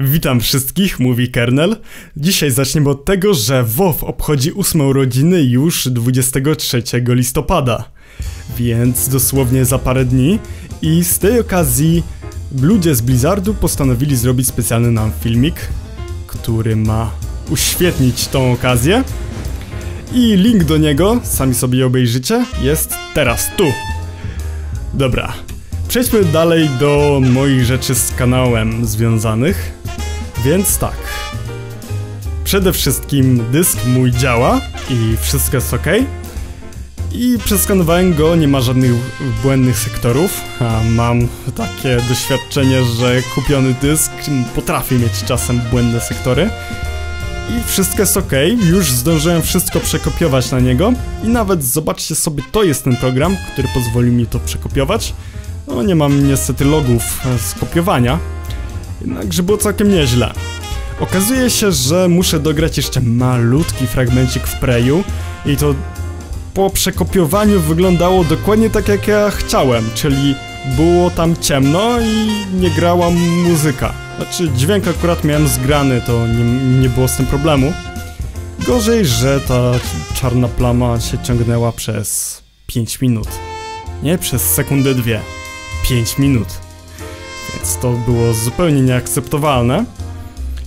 Witam wszystkich, mówi Kernel. Dzisiaj zaczniemy od tego, że WoW obchodzi ósme urodziny już 23 listopada. Więc dosłownie za parę dni. I z tej okazji ludzie z Blizzardu postanowili zrobić specjalny nam filmik, który ma uświetnić tą okazję. I link do niego, sami sobie obejrzycie, jest teraz tu. Dobra, Przejdźmy dalej do moich rzeczy z kanałem związanych. Więc tak. Przede wszystkim dysk mój działa i wszystko jest ok. I przeskanowałem go, nie ma żadnych błędnych sektorów. A mam takie doświadczenie, że kupiony dysk potrafi mieć czasem błędne sektory. I wszystko jest ok, już zdążyłem wszystko przekopiować na niego. I nawet zobaczcie sobie, to jest ten program, który pozwoli mi to przekopiować. No nie mam niestety logów z kopiowania, jednakże było całkiem nieźle. Okazuje się, że muszę dograć jeszcze malutki fragmencik w Preju i to po przekopiowaniu wyglądało dokładnie tak jak ja chciałem, czyli było tam ciemno i nie grała muzyka. Znaczy dźwięk akurat miałem zgrany, to nie, nie było z tym problemu. Gorzej, że ta czarna plama się ciągnęła przez 5 minut. Nie przez sekundę dwie. 5 minut. Więc to było zupełnie nieakceptowalne.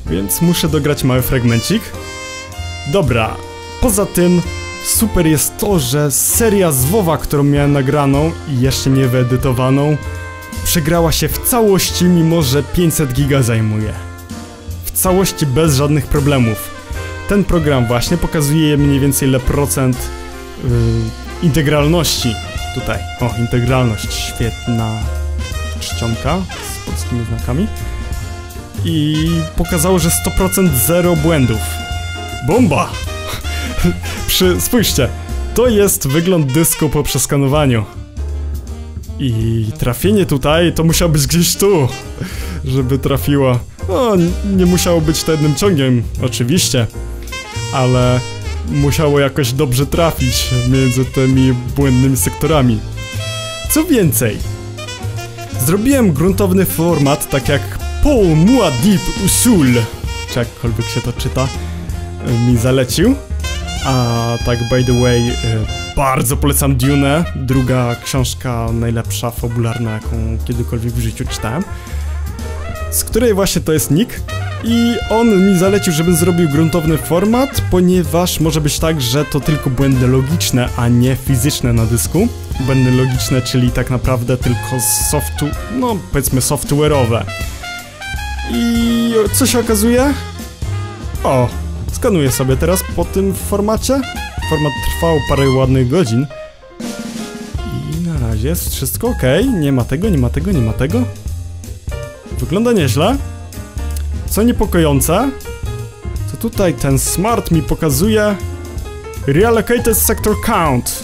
Więc muszę dograć mały fragmencik. Dobra, poza tym super jest to, że seria z którą miałem nagraną i jeszcze nie wyedytowaną, przegrała się w całości, mimo że 500 giga zajmuje. W całości bez żadnych problemów. Ten program właśnie pokazuje mniej więcej ile procent yy, integralności Tutaj, o, integralność, świetna czcionka z polskimi znakami. I pokazało, że 100% zero błędów. Bomba! Przy, spójrzcie, to jest wygląd dysku po przeskanowaniu. I trafienie tutaj to musiało być gdzieś tu, żeby trafiło. No, nie musiało być to jednym ciągiem, oczywiście, ale musiało jakoś dobrze trafić między tymi błędnymi sektorami. Co więcej, zrobiłem gruntowny format, tak jak Paul Muad'Dib Usul, czy jakkolwiek się to czyta, mi zalecił. A tak, by the way, y, bardzo polecam Dune, druga książka najlepsza, fabularna, jaką kiedykolwiek w życiu czytałem, z której właśnie to jest nick, i on mi zalecił, żebym zrobił gruntowny format, ponieważ może być tak, że to tylko błędy logiczne, a nie fizyczne na dysku. Błędy logiczne, czyli tak naprawdę tylko softu... no powiedzmy software'owe. I co się okazuje? O, skanuję sobie teraz po tym formacie. Format trwał parę ładnych godzin. I na razie jest wszystko ok. Nie ma tego, nie ma tego, nie ma tego. Wygląda nieźle. Co niepokojące, to tutaj ten smart mi pokazuje Reallocated Sector Count,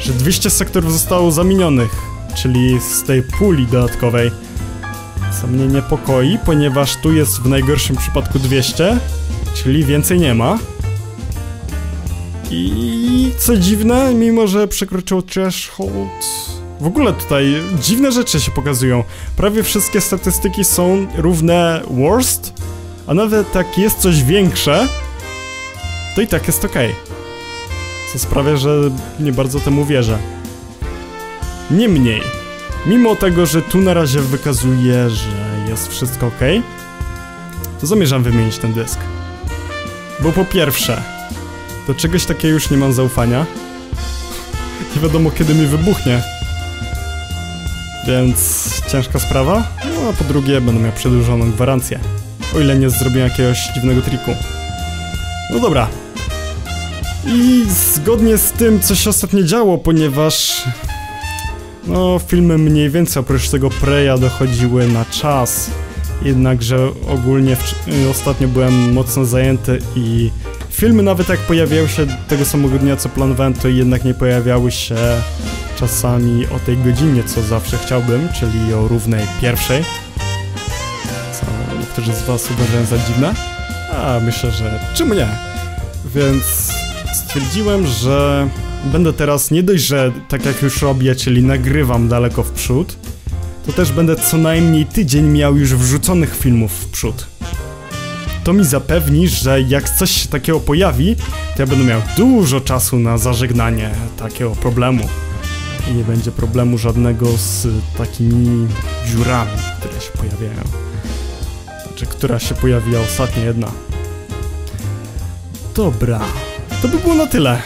że 200 sektorów zostało zamienionych, czyli z tej puli dodatkowej. Co mnie niepokoi, ponieważ tu jest w najgorszym przypadku 200, czyli więcej nie ma. I co dziwne, mimo że przekroczył threshold... W ogóle tutaj dziwne rzeczy się pokazują. Prawie wszystkie statystyki są równe worst, a nawet jak jest coś większe, to i tak jest ok. Co sprawia, że nie bardzo temu wierzę. Niemniej, mimo tego, że tu na razie wykazuje, że jest wszystko ok, to zamierzam wymienić ten dysk. Bo po pierwsze, do czegoś takiego już nie mam zaufania. Nie wiadomo kiedy mi wybuchnie. Więc ciężka sprawa. No a po drugie będę miał przedłużoną gwarancję. O ile nie zrobię jakiegoś dziwnego triku. No dobra. I zgodnie z tym, co się ostatnio działo, ponieważ... No, filmy mniej więcej oprócz tego Preya dochodziły na czas. Jednakże ogólnie ostatnio byłem mocno zajęty i filmy nawet jak pojawiały się tego samego dnia co planowałem, to jednak nie pojawiały się czasami o tej godzinie, co zawsze chciałbym, czyli o równej pierwszej. Co niektórzy z was uważają za dziwne. A myślę, że czemu nie? Więc stwierdziłem, że będę teraz nie dość, że tak jak już robię, czyli nagrywam daleko w przód, to też będę co najmniej tydzień miał już wrzuconych filmów w przód. to mi zapewni, że jak coś się takiego pojawi, to ja będę miał dużo czasu na zażegnanie takiego problemu. I nie będzie problemu żadnego z takimi dziurami, które się pojawiają. Znaczy, która się pojawiła ostatnio jedna. Dobra, to by było na tyle.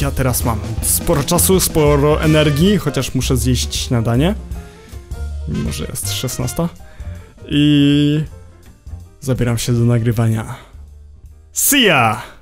Ja teraz mam sporo czasu, sporo energii, chociaż muszę zjeść śniadanie. Mimo, że jest 16. I zabieram się do nagrywania. See ya!